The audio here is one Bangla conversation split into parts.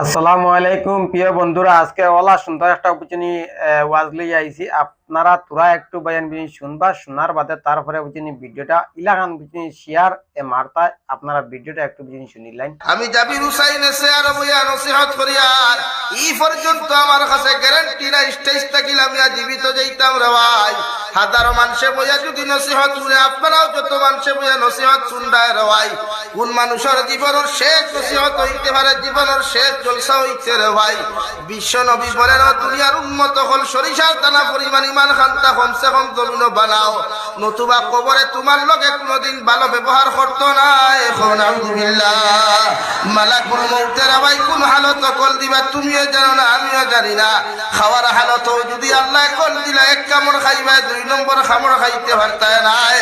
আসসালামু আলাইকুম, প্রিয় বন্ধুরা, আজকে ওলা সুন্দর একটা বুঝিনি ওয়াজ লই আইছি। আপনারা তোরা একটু বয়ান বিনি শুনবা, শোনার বাদে তারপরে বুঝিনি ভিডিওটা ইলাকান বুঝিনি শেয়ার এ মারতা আপনারা ভিডিওটা একটু বুঝিনি শুনিলেন আমি জাবির হুসাইন আর বইয়া নসিহত করি আর, ই পর্যন্ত আমার কাছে গ্যারান্টি না স্টেজ থাকিলে আমি জীবিত যাইতাম রে ভাই। হাজারো মানুষে বইয়া যদি নসিহত শুনে, আপনারাও যত মানুষে বইয়া নসিহত শুনবায় রে ভাই কোন মানুষের জীবনের শেষ নসিহত হইতে পারে, জীবনের শেষ জলসা হইতে রে ভাই বিশ্ব নবী বলেন দুনিয়ার উন্মত হল, সরিষার দানা পরিমাণ ইমান খান্তা কমসে কম জমিন বানাও। নতুবা কবরে তোমার লগে কোনোদিন ভালো ব্যবহার করতো না, এখন আলহামদুলিল্লাহ। মালাকুল মৌতের হালত কল দিবা, তুমিও জানো না, আমিও জানি না। খাওয়ার হালত যদি আল্লাহ কল দিলা, এক কামড় খাইবা, দুই নম্বর খামড় খাইতে পারতায় নাই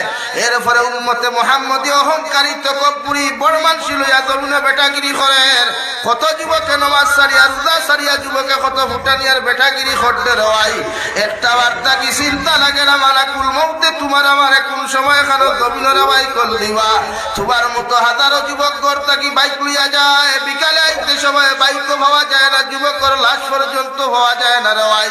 এরপরে উন্মতে মোহাম্মদী অহংকারী তকপুরি বড় মানুষ লইয়া তরুণে বেটাগিরি করেন। কত যুবকে নমাজ সারিয়া রোজা সারিয়া যুবকে কত ভুটানিয়ার বেটাগিরি করতে রওয়াই একটা বার্তা কি চিন্তা লাগে না মারা কুল মৌতে? তোমার আমার কোন সময় খানো জমিনের রাবাই কল দিবা তোমার মতো হাজারো যুবক ঘর থাকি বাইক লইয়া যায়। বিকালে আইতে সময় বাইক তো পাওয়া যায় না, যুবকর লাশ পর্যন্ত হওয়া যায় না রে ভাই।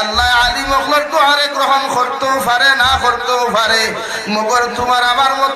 আল্লাহ আলী মখলর দোয়ারে গ্রহণ করতেও পারে না করতেও পারে। মগর তোমার আমার মতো